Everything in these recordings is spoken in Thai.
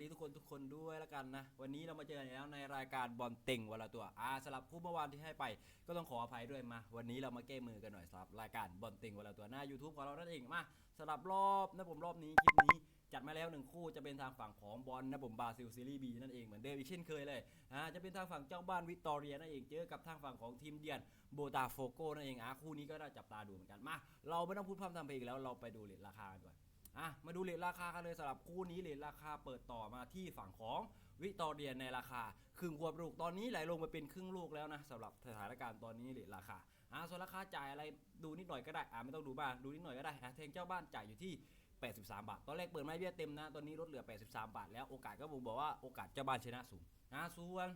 ดีทุกคนทุกคนด้วยแล้วกันนะ วันนี้เรามาเจอกันอีกแล้วในรายการบอลเต็งวันละตัวอ่าสลับคู่เมื่อวานที่ให้ไป ก็ต้องขออภัยด้วยมา วันนี้เรามาแก้มือกันหน่อยสำหรับรายการบอลเต็งวันละตัวหน้า YouTube ของเรานั่นเองมาสลับรอบนะผมรอบนี้คลิปนี้จัดมาแล้วหนึ่งคู่จะเป็นทางฝั่งของบอลนะผมบราซิลซีรีส์บีนั่นเองเหมือนเดิมอีกเช่นเคยเลยอ่าจะเป็นทางฝั่งเจ้าบ้านวิกตอเรียนั่นเองเจอกับทางฝั่งของทีมเยือนโบตาโฟโกนั่นเองอะคู่นี้ก็น่าจับตาดูเหมือนกันมาเราไม่ต้องพูดพร่ำทำเพลงแล้วเราไปดูเลทราคากันก่อน อะมาดูเลทราคากันเลยสำหรับคู่นี้เลทราคาเปิดต่อมาที่ฝั่งของวิตอเรียนในราคาครึ่งขวบลูกตอนนี้ไหลลงมาเป็นครึ่งลูกแล้วนะสำหรับสถานการณ์ตอนนี้เลทราคาอะส่วนราคาจ่ายอะไรดูนิดหน่อยก็ได้อะไม่ต้องดูบ้างดูนิดหน่อยก็ได้อะแทงเจ้าบ้านจ่ายอยู่ที่ 83 บาท ตอนแรกเปิดไม้เบี้ยเต็มนะตอนนี้ลดเหลือ 83 บาทแล้วโอกาสก็ผมบอกว่าโอกาสเจ้าบ้านชนะสูงนะส่วน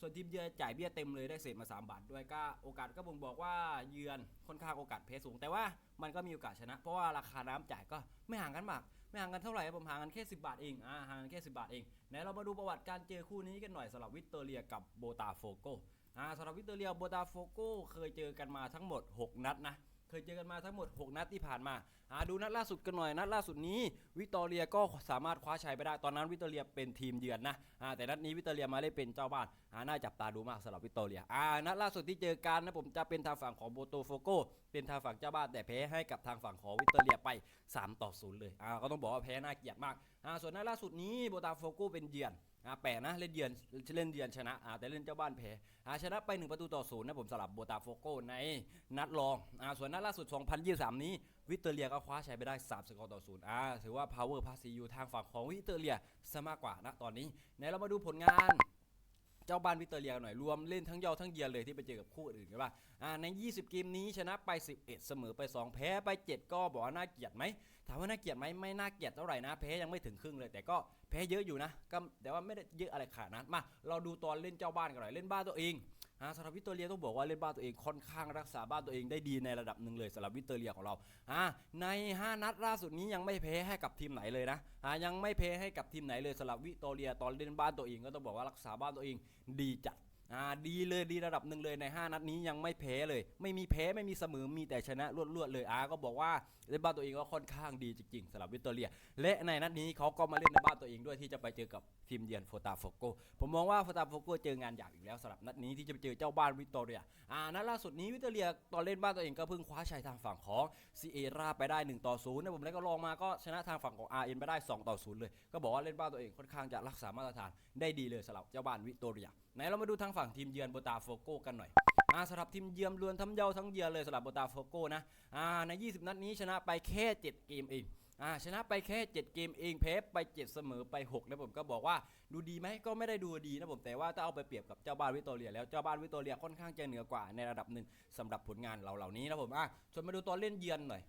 ส่วนทีมเยือนจ่ายเบี้ยเต็มเลยได้เศษมา 3 บาท ด้วยก็โอกาสก็บ่งบอกว่าเยือนค่อนข้างโอกาสเพสูง แต่ว่ามันก็มีโอกาสชนะ เพราะว่าราคาน้ำจ่ายก็ไม่ห่างกันมาก ไม่ห่างกันเท่าไหร่ผมห่างกันแค่ 10 บาทเองอ่าห่างกันแค่ 10 บาทเองไหนเรามาดูประวัติการเจอคู่นี้กันหน่อยสำหรับวิกตอร์เรียกับโบตาโฟโกอ่าสำหรับวิกตอร์เรียโบตาโฟโกเคยเจอกันมาทั้งหมด 6 นัดนะ เคยเจอกันมาทั้งหมด 6 นัดที่ผ่านมาอ่าดูนัดล่าสุดกันหน่อยนัดล่าสุดนี้วิตอเรียก็สามารถคว้าชัยไปได้ตอนนั้นวิตอเรียเป็นทีมเยือนนะอ่าแต่นัดนี้วิตอเรียมาเล่นเป็นเจ้าบ้านอ่าน่าจับตาดูมากสำหรับวิตอเรียอ่านัดล่าสุดที่เจอกันนะผมจะเป็นทางฝั่งของโบโตโฟโกเป็นทางฝั่งเจ้าบ้านแต่แพ้ให้กับทางฝั่งของวิตอเรียไป3ต่อ0เลยอ่าก็ต้องบอกว่าแพ้น่าเกลียดมากอ่าส่วนนัดล่าสุดนี้โบตาโฟโกเป็นเยือนอ่าแปลนะเล่นเยือนเล่นเยือนชนะอ่าแต่เล่นเจ้าบ้านแพ้อ่าชนะไป 1 ประตูต่อศูนย์นะผมสลับโบตาโฟโกในนัดรองอ่าส่วนนัดล่าสุด 2023 นี้ วิเตอเลียก็คว้าชัยไปได้ 3 สกอร์ต่อศูนย์อ่าถือว่า power pass อยู่ทางฝั่งของวิเตอเลียซะมากกว่านะตอนนี้ไหนเรามาดูผลงาน เจ้าบ้านวิเตอร์เรียหน่อยรวมเล่นทั้งยอทั้งเยียเลยที่ไปเจอกับคู่อื่นกันว่าอ่าใน 20 เกมนี้ชนะไป 11 เสมอไป 2 แพ้ไป 7 ก็บอกว่าน่าเกลียดไหมถามว่าน่าเกลียดไหมไม่น่าเกลียดเท่าไหร่นะแพ้ยังไม่ถึงครึ่งเลย แต่ก็แพ้เยอะอยู่นะก็แต่ว่าไม่ได้เยอะอะไรขนาดนั้นมาเราดูตอนเล่นเจ้าบ้านกันหน่อยเล่นบ้านตัวเอง อ่าสำหรับวิกตอเรียต้องบอกว่าเล่นบ้านตัวเองค่อนข้างรักษาบ้านตัวเองได้ดีในระดับหนึ่งเลยสำหรับวิกตอเรียของเราอ่าใน 5 นัดล่าสุดนี้ยังไม่แพ้ให้กับทีมไหนเลยนะอ่ายังไม่แพ้ให้กับทีมไหนเลยสำหรับวิกตอเรียตอนเล่นบ้านตัวเองก็ต้องบอกว่ารักษาบ้านตัวเองดีจัด อ่าดีเลยดีระดับหนึ่งเลยใน 5 นัดนี้ยังไม่แพ้เลย ไม่มีแพ้ไม่มีเสมอมีแต่ชนะรวดๆเลยอาก็บอกว่าเล่นบ้านตัวเองก็ค่อนข้างดีจริงๆสำหรับวิกตอเรีย และในนัดนี้เขาก็มาเล่นในบ้านตัวเองด้วยที่จะไปเจอกับทีมเยือนโฟตาโฟโกผมมองว่าโฟตาโฟโกเจองานหยาบอีกแล้วสำหรับนัดนี้ที่จะไปเจอเจ้าบ้านวิกตอเรียอ่านัดล่าสุดนี้วิกตอเรียตอนเล่นบ้านตัวเองก็เพิ่งคว้าชัยทางฝั่งของซีเอราไปได้1ต่อ0นะผมแล้วก็ลองมาก็ชนะทางฝั่งของ RN ไปได้2ต่อ0เลย ก็บอกว่าเล่นบ้านตัวเองค่อนข้างจะรักษามาตรฐานได้ดีเลยสำหรับเจ้าบ้านวิกตอเรีย ไหนเรามาดูทางฝั่งทีมเยือนโบตาโฟโกกันหน่อยอาสำหรับทีมเยือนรวนทั้งเยาทั้งเยือนเลยสำหรับโบตาโฟโกนะอ่าใน 20 นัดนี้ชนะไปแค่ 7 เกมเองอ่าชนะไปแค่ 7 เกมเองแพ้ไป 7 เสมอไป 6 นะผมก็บอกว่าดูดีไหมก็ไม่ได้ดูดีนะผมแต่ว่าถ้าเอาไปเปรียบกับเจ้าบ้านวิกตเรียแล้วเจ้าบ้านวิกตเรียค่อนข้างจะเหนือกว่าในระดับหนึ่งสำหรับผลงานเราเหล่านี้นะผมอะส่วนมาดูตอนเล่นเยือนหน่อย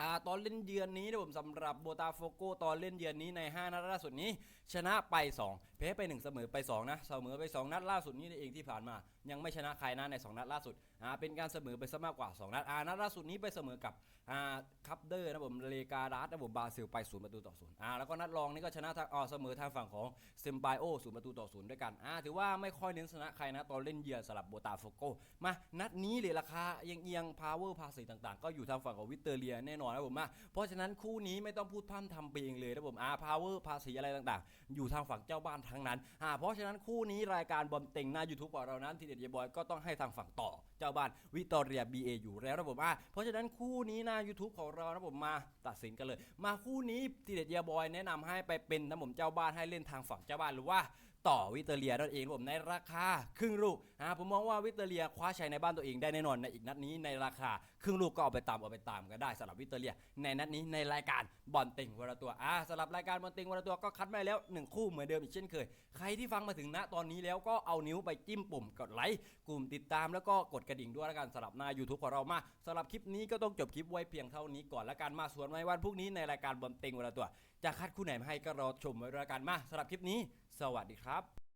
อ่าตอนเล่นเยือนนี้นะผมสำหรับโบตาโฟโกตอนเล่นเยือนนี้ใน 5 นัดล่าสุดนี้ ชนะไป 2แพ้ไป1เสมอไป2นะเสมอไป 2 นัดล่าสุดนี้เองที่ผ่านมา ยังไม่ชนะใครนะใน 2 นัดล่าสุดอ่าเป็นการเสมอไปซะมากกว่า 2 นัดอ่านัดล่าสุดนี้ไปเสมอกับอ่าคัพเดอร์นะผมเลกาดาสนะผมบราซิลไป0ประตูต่อ0อ่าแล้วก็นัดรองนี่ก็ชนะทางอ๋อเสมอทางฝั่งของเซมไบโอ0ประตูต่อ0ด้วยกันอ่าถือว่าไม่ค่อยเน้นชนะใครนะตอนเล่นเยือนสำหรับโบตาโฟโกมานัดนี้เลยราคาเอียงเอียงพาวเวอร์ภาษีต่างๆ ก็อยู่ทางฝั่งของวิกเตอร์เรียแน่นอนนะผมมาเพราะฉะนั้นคู่นี้ไม่ต้องพูดพร่ำทำเพลงเลยนะผมอาพาวเวอร์ภาษีอะไรต่างๆ อยู่ทางฝั่งเจ้าบ้านทั้งนั้นอ่าเพราะฉะนั้นคู่นี้รายการบอมเต็งหน้า YouTube ของเรานั้นทีเด็ดเยบอยก็ต้องให้ทางฝั่งต่อ เจ้าบ้านวิตอเรีย BA อยู่แล้วนะผมอ่าเพราะฉะนั้นคู่นี้หน้า YouTube ของเรานะผมมาตัดสินกันเลย มาคู่นี้ทีเด็ดเยบอยแนะนำให้ไปเป็นนะผมเจ้าบ้านให้เล่นทางฝั่งเจ้าบ้านหรือว่า ต่อวิกตอเรียนั่นเองผมในราคาครึ่งลูกอ่าผมมองว่าวิกตอเรียคว้าชัยในบ้านตัวเองได้แน่นอนในอีกนัดนี้ในราคาครึ่งลูกก็เอาไปตามเอาไปตามก็ได้สำหรับวิกตอเรีย ในนัดนี้ในรายการบอลต็งวันละตัวอ่าสำหรับรายการบอลต็งวันละตัวก็คัดมาแล้วหนึ่งคู่เหมือนเดิมอีกเช่นเคย ใครที่ฟังมาถึงณตอนนี้แล้วก็เอานิ้วไปจิ้มปุ่มกดไลค์กลุ่มติดตามแล้วก็กดกระดิ่งด้วยล้วกันสำหรับหน้า YouTube ของเรามาสำหรับคลิปนี้ก็ต้องจบคลิปไว้เพียงเท่านี้ก่อนล้วกันมาส่วนในวันพรุ่งนี้ในรายการบอลต็งวันละตัวจะคัดคู่ไหนมาให้ก็รอชมไว้ด้วยแล้วกันมาสำหรับคลิปนี้ สวัสดีครับ